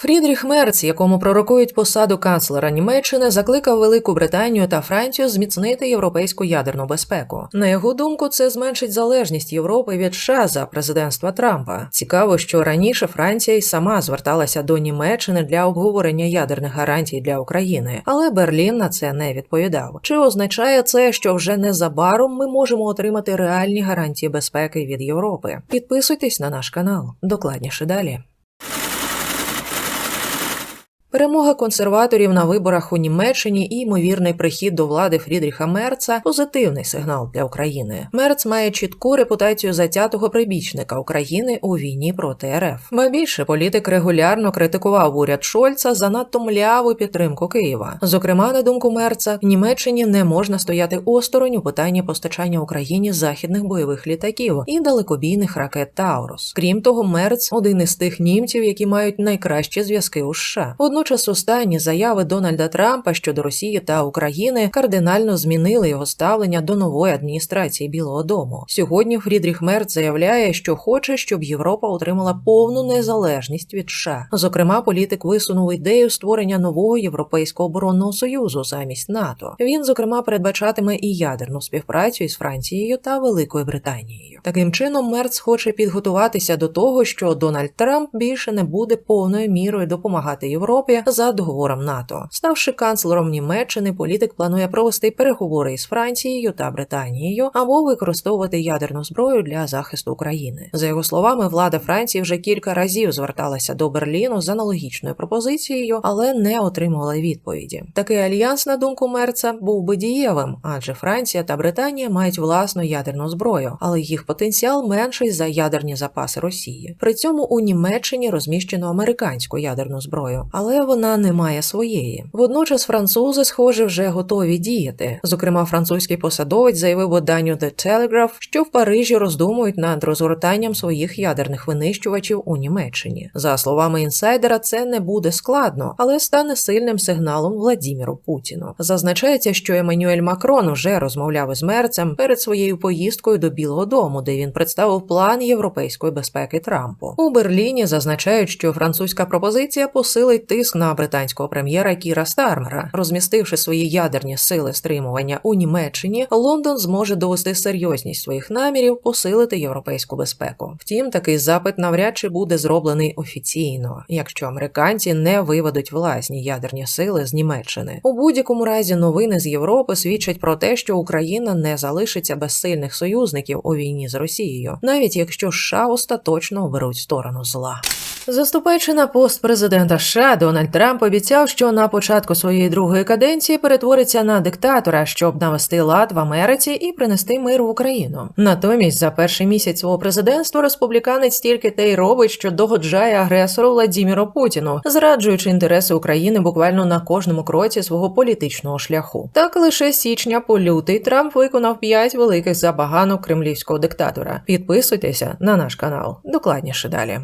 Фрідріх Мерц, якому пророкують посаду канцлера Німеччини, закликав Велику Британію та Францію зміцнити європейську ядерну безпеку. На його думку, це зменшить залежність Європи від США за президентства Трампа. Цікаво, що раніше Франція й сама зверталася до Німеччини для обговорення ядерних гарантій для України, але Берлін на це не відповідав. Чи означає це, що вже незабаром ми можемо отримати реальні гарантії безпеки від Європи? Підписуйтесь на наш канал. Докладніше далі. Перемога консерваторів на виборах у Німеччині і ймовірний прихід до влади Фрідріха Мерца позитивний сигнал для України. Мерц має чітку репутацію затятого прибічника України у війні проти РФ. Ба більше політик регулярно критикував уряд Шольца за надто мляву підтримку Києва. Зокрема, на думку Мерца, в Німеччині не можна стояти осторонь у питанні постачання Україні західних бойових літаків і далекобійних ракет Таурус. Крім того, Мерц один із тих німців, які мають найкращі зв'язки у США. Водночас останні заяви Дональда Трампа щодо Росії та України кардинально змінили його ставлення до нової адміністрації Білого Дому. Сьогодні Фрідріх Мерц заявляє, що хоче, щоб Європа отримала повну незалежність від США. Зокрема, політик висунув ідею створення нового європейського оборонного союзу замість НАТО. Він, зокрема, передбачатиме і ядерну співпрацю із Францією та Великою Британією. Таким чином, Мерц хоче підготуватися до того, що Дональд Трамп більше не буде повною мірою допомагати Європі за договором НАТО. Ставши канцлером Німеччини, політик планує провести переговори із Францією та Британією або використовувати ядерну зброю для захисту України. За його словами, влада Франції вже кілька разів зверталася до Берліну з аналогічною пропозицією, але не отримувала відповіді. Такий альянс, на думку Мерца, був би дієвим, адже Франція та Британія мають власну ядерну зброю, але їх потенціал менший за ядерні запаси Росії. При цьому у Німеччині розміщено американську ядерну зброю, але вона не має своєї. Водночас французи, схоже, вже готові діяти. Зокрема, французький посадовець заявив виданню The Telegraph, що в Парижі роздумують над розгортанням своїх ядерних винищувачів у Німеччині. За словами інсайдера, це не буде складно, але стане сильним сигналом Владіміру Путіну. Зазначається, що Еммануель Макрон уже розмовляв із мерцем перед своєю поїздкою до Білого Дому, де він представив план європейської безпеки Трампу. У Берліні зазначають, що французька пропозиція посилить тиск на британського прем'єра Кіра Стармера. Розмістивши свої ядерні сили стримування у Німеччині, Лондон зможе довести серйозність своїх намірів посилити європейську безпеку. Втім, такий запит навряд чи буде зроблений офіційно, якщо американці не виведуть власні ядерні сили з Німеччини. У будь-якому разі новини з Європи свідчать про те, що Україна не залишиться без сильних союзників у війні з Росією, навіть якщо США остаточно оберуть сторону зла. Заступаючи на пост президента США, Дональд Трамп обіцяв, що на початку своєї другої каденції перетвориться на диктатора, щоб навести лад в Америці і принести мир в Україну. Натомість, за перший місяць свого президентства республіканець тільки те й робить, що догоджає агресору Владіміру Путіну, зраджуючи інтереси України буквально на кожному кроці свого політичного шляху. Так лише січня по лютий Трамп виконав п'ять великих забаганок кремлівського диктатора. Підписуйтеся на наш канал. Докладніше далі.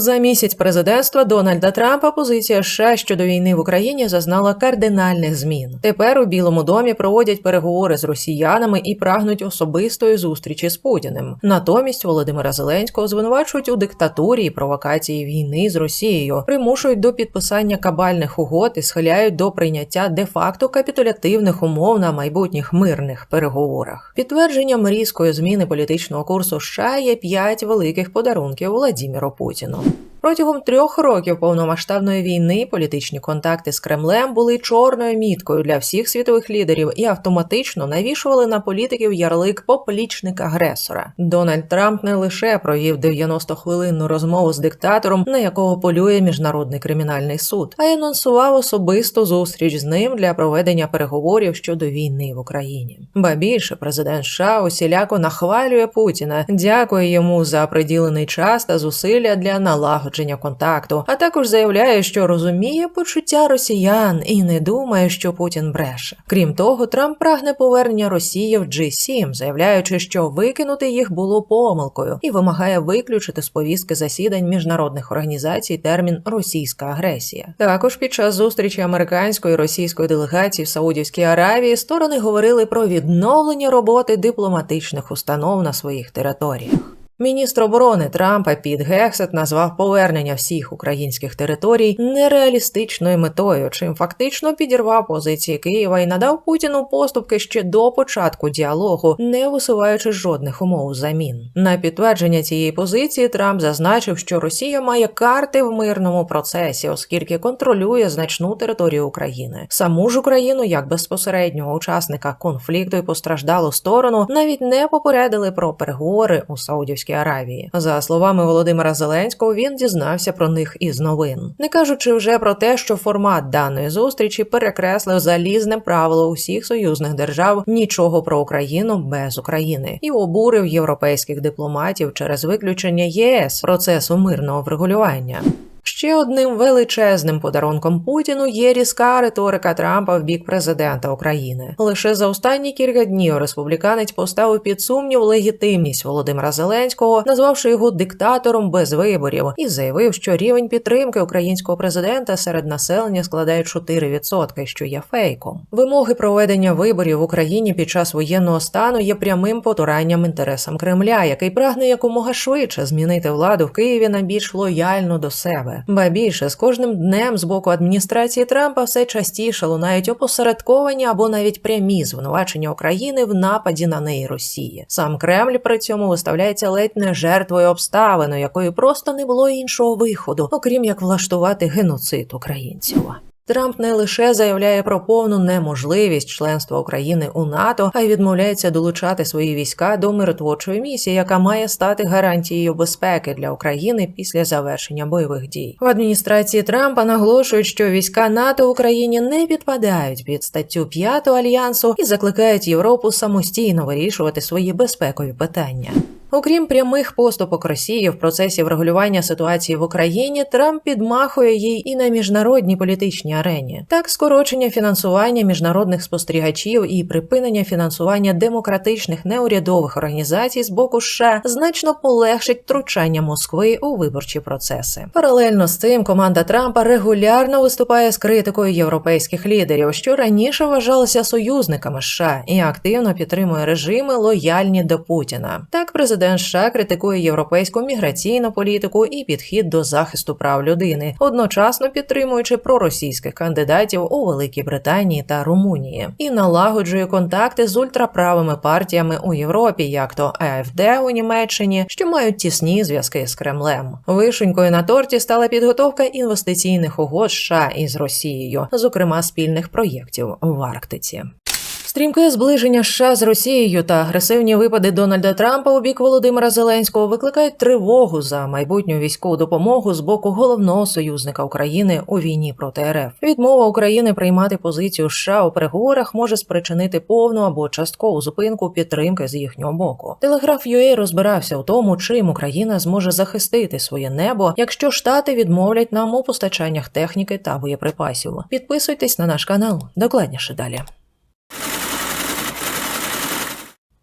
За місяць президентства Дональда Трампа позиція США щодо війни в Україні зазнала кардинальних змін. Тепер у Білому домі проводять переговори з росіянами і прагнуть особистої зустрічі з Путіним. Натомість Володимира Зеленського звинувачують у диктатурі і провокації війни з Росією, примушують до підписання кабальних угод і схиляють до прийняття де-факто капітулятивних умов на майбутніх мирних переговорах. Підтвердженням різкої зміни політичного курсу США є п'ять великих подарунків Владіміру Путіну. Протягом трьох років повномасштабної війни політичні контакти з Кремлем були чорною міткою для всіх світових лідерів і автоматично навішували на політиків ярлик поплічника агресора. Дональд Трамп не лише провів 90-хвилинну розмову з диктатором, на якого полює міжнародний кримінальний суд, а й анонсував особисту зустріч з ним для проведення переговорів щодо війни в Україні. Ба більше президент США усіляко нахвалює Путіна, дякує йому за приділений час та зусилля для налагодження контакту, а також заявляє, що розуміє почуття росіян і не думає, що Путін бреше. Крім того, Трамп прагне повернення Росії в G7, заявляючи, що викинути їх було помилкою, і вимагає виключити з повістки засідань міжнародних організацій термін російська агресія. Також під час зустрічі американської і російської делегації в Саудівській Аравії сторони говорили про відновлення роботи дипломатичних установ на своїх територіях. Міністр оборони Трампа Піт Гексет назвав повернення всіх українських територій нереалістичною метою, чим фактично підірвав позиції Києва і надав Путіну поступки ще до початку діалогу, не висуваючи жодних умов замін. На підтвердження цієї позиції Трамп зазначив, що Росія має карти в мирному процесі, оскільки контролює значну територію України. Саму ж Україну, як безпосереднього учасника конфлікту і постраждалу сторону, навіть не попередили про переговори у Саудівській Аравії. За словами Володимира Зеленського, він дізнався про них із новин, не кажучи вже про те, що формат даної зустрічі перекреслив залізне правило усіх союзних держав нічого про Україну без України і обурив європейських дипломатів через виключення ЄС процесу мирного врегулювання. Ще одним величезним подарунком Путіну є різка риторика Трампа в бік президента України. Лише за останні кілька днів республіканець поставив під сумнів легітимність Володимира Зеленського, назвавши його диктатором без виборів, і заявив, що рівень підтримки українського президента серед населення складає 4%, що є фейком. Вимоги проведення виборів в Україні під час воєнного стану є прямим потуранням інтересам Кремля, який прагне якомога швидше змінити владу в Києві на більш лояльну до себе. Ба більше з кожним днем з боку адміністрації Трампа все частіше лунають опосередковані або навіть прямі звинувачення України в нападі на неї Росії. Сам Кремль при цьому виставляється ледь не жертвою обставиною, якої просто не було іншого виходу, окрім як влаштувати геноцид українців. Трамп не лише заявляє про повну неможливість членства України у НАТО, а й відмовляється долучати свої війська до миротворчої місії, яка має стати гарантією безпеки для України після завершення бойових дій. В адміністрації Трампа наголошують, що війська НАТО в Україні не підпадають під статтю 5 альянсу і закликають Європу самостійно вирішувати свої безпекові питання. Окрім прямих поступок Росії в процесі врегулювання ситуації в Україні, Трамп підмахує їй і на міжнародній політичній арені. Так, скорочення фінансування міжнародних спостерігачів і припинення фінансування демократичних неурядових організацій з боку США значно полегшить втручання Москви у виборчі процеси. Паралельно з цим команда Трампа регулярно виступає з критикою європейських лідерів, що раніше вважалися союзниками США, і активно підтримує режими лояльні до Путіна. Так, президент президент США критикує європейську міграційну політику і підхід до захисту прав людини, одночасно підтримуючи проросійських кандидатів у Великій Британії та Румунії, і налагоджує контакти з ультраправими партіями у Європі, як то АФД у Німеччині, що мають тісні зв'язки з Кремлем. Вишенькою на торті стала підготовка інвестиційних угод США із Росією, зокрема спільних проєктів в Арктиці. Стрімке зближення США з Росією та агресивні випади Дональда Трампа у бік Володимира Зеленського викликають тривогу за майбутню військову допомогу з боку головного союзника України у війні проти РФ. Відмова України приймати позицію США у переговорах може спричинити повну або часткову зупинку підтримки з їхнього боку. Телеграф UA розбирався у тому, чим Україна зможе захистити своє небо, якщо штати відмовлять нам у постачаннях техніки та боєприпасів. Підписуйтесь на наш канал. Докладніше далі.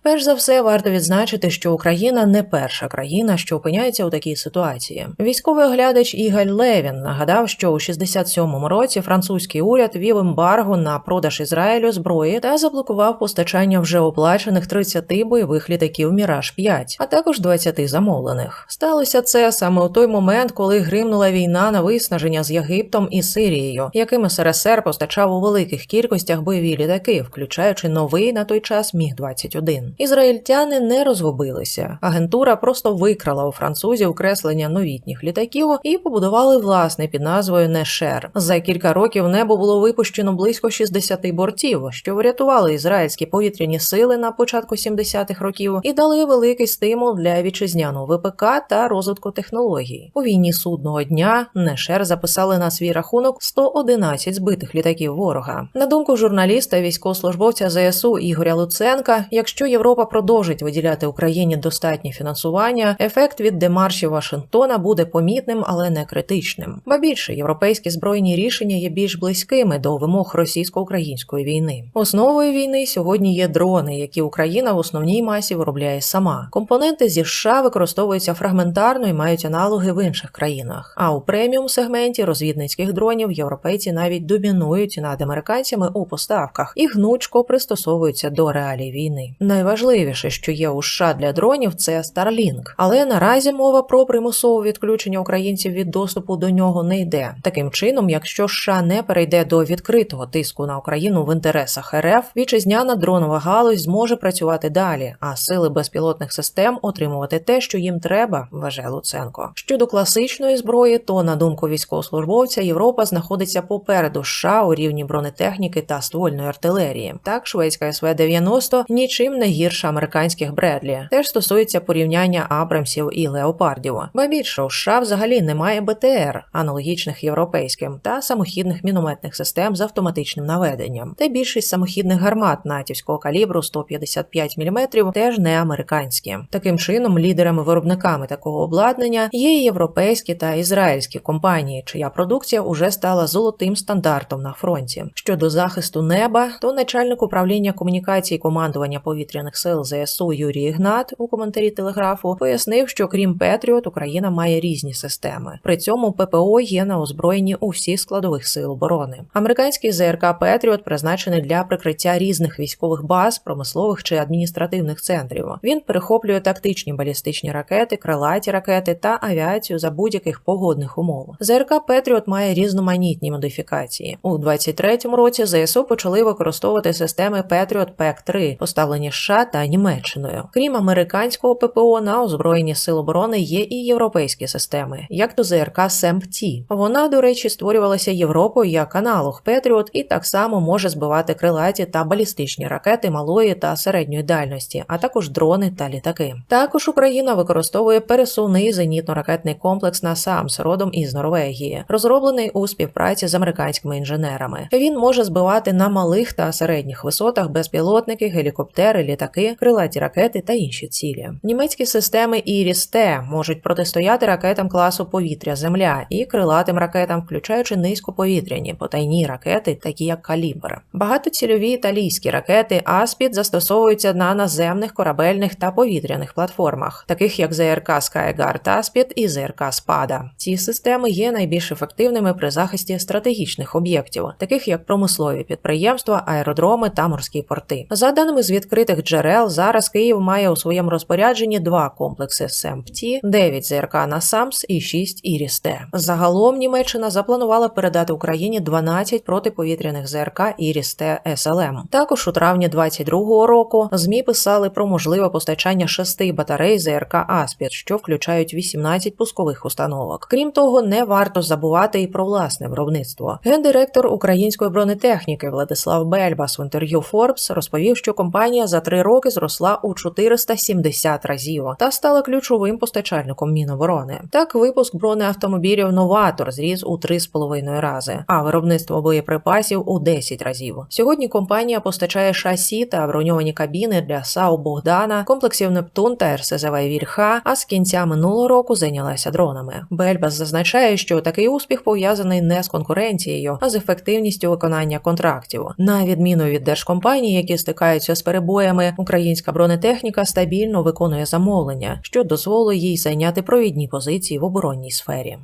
Перш за все, варто відзначити, що Україна не перша країна, що опиняється у такій ситуації. Військовий оглядач Ігаль Левін нагадав, що у 67-му році французький уряд вів ембарго на продаж Ізраїлю зброї та заблокував постачання вже оплачених 30 бойових літаків Міраж 5 а також 20 замовлених. Сталося це саме у той момент, коли гримнула війна на виснаження з Єгиптом і Сирією, яким СРСР постачав у великих кількостях бойові літаки, включаючи новий на той час Міг 21 Ізраїльтяни не розгубилися. Агентура просто викрала у французів креслення новітніх літаків і побудували власне під назвою Нешер. За кілька років небо було випущено близько 60 бортів, що врятували ізраїльські повітряні сили на початку 70-х років і дали великий стимул для вітчизняного ВПК та розвитку технологій. У війні судного дня Нешер записали на свій рахунок 111 збитих літаків ворога. На думку журналіста, військовослужбовця ЗСУ Ігоря Луценка, якщо Європа Європа продовжить виділяти Україні достатнє фінансування, ефект від демаршів Вашингтона буде помітним, але не критичним. Ба більше європейські збройні рішення є більш близькими до вимог російсько-української війни. Основою війни сьогодні є дрони, які Україна в основній масі виробляє сама. Компоненти зі США використовуються фрагментарно і мають аналоги в інших країнах. А у преміум сегменті розвідницьких дронів європейці навіть домінують над американцями у поставках і гнучко пристосовуються до реалій війни. Найважливіше найважливіше, що є у США для дронів, це Starlink. Але наразі мова про примусове відключення українців від доступу до нього не йде. Таким чином, якщо США не перейде до відкритого тиску на Україну в інтересах РФ, вітчизняна дронова галузь зможе працювати далі, а сили безпілотних систем отримувати те, що їм треба, вважає Луценко. Щодо класичної зброї, то на думку військовослужбовця, Європа знаходиться попереду США у рівні бронетехніки та ствольної артилерії. Так, шведська СВ-90 нічим не гірша американських Бредлі. Теж стосується порівняння Абрамсів і леопардів. Ба більше у США взагалі немає БТР, аналогічних європейським, та самохідних мінометних систем з автоматичним наведенням. Та більшість самохідних гармат натівського калібру 155 мм теж не американські. Таким чином, лідерами-виробниками такого обладнання є європейські та ізраїльські компанії, чия продукція уже стала золотим стандартом на фронті. Щодо захисту неба, то начальник управління комунікації командування повітряних сил ЗСУ Юрій Ігнат у коментарі телеграфу пояснив, що крім Петріот, Україна має різні системи. При цьому ППО є на озброєнні у всіх складових сил оборони. Американський ЗРК Петріот призначений для прикриття різних військових баз, промислових чи адміністративних центрів. Він перехоплює тактичні балістичні ракети, крилаті ракети та авіацію за будь-яких погодних умов. ЗРК Петріот має різноманітні модифікації. У 23-му році ЗСУ почали використовувати системи Петріот пек 3 поставлені США та Німеччиною. Крім американського ППО, на озброєнні сил оборони є і європейські системи, як то ЗРК СЕМП-Ті. Вона, до речі, створювалася Європою як аналог Петріот і так само може збивати крилаті та балістичні ракети малої та середньої дальності, а також дрони та літаки. Також Україна використовує пересувний зенітно-ракетний комплекс «Насамс» родом із Норвегії, розроблений у співпраці з американськими інженерами. Він може збивати на малих та середніх висотах безпілотники, гелікоптери, літаки, крилаті ракети та інші цілі. Німецькі системи Іріс-Т можуть протистояти ракетам класу повітря-земля і крилатим ракетам, включаючи низькоповітряні потайні ракети, такі як Калібр. Багатоцільові італійські ракети Аспід застосовуються на наземних корабельних та повітряних платформах, таких як ЗРК Skyguard Аспід і ЗРК Спада. Ці системи є найбільш ефективними при захисті стратегічних об'єктів, таких як промислові підприємства, аеродроми та морські порти. За даними з відкритих джерел, зараз Київ має у своєму розпорядженні два комплекси СЕМПТі, 9 ЗРК на САМС і 6 Іріс-Т. Загалом Німеччина запланувала передати Україні 12 протиповітряних ЗРК Іріс-Т СЛМ. Також у травні 22-го року ЗМІ писали про можливе постачання шести батарей ЗРК Аспід, що включають 18 пускових установок. Крім того, не варто забувати і про власне виробництво. Гендиректор української бронетехніки Владислав Бельбас в інтерв'ю Forbes розповів, що компанія за три роки зросла у 470 разів та стала ключовим постачальником Міноборони. Так, випуск бронеавтомобілів новатор зріс у 3,5 рази, а виробництво боєприпасів у 10 разів. Сьогодні компанія постачає шасі та броньовані кабіни для САУ Богдана, комплексів Нептун та РСЗВ Вільха. А з кінця минулого року зайнялася дронами. Бельбас зазначає, що такий успіх пов'язаний не з конкуренцією, а з ефективністю виконання контрактів. На відміну від держкомпаній, які стикаються з перебоями, українська бронетехніка стабільно виконує замовлення, що дозволить їй зайняти провідні позиції в оборонній сфері.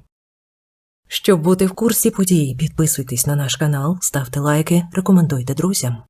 Щоб бути в курсі подій, підписуйтесь на наш канал, ставте лайки, рекомендуйте друзям.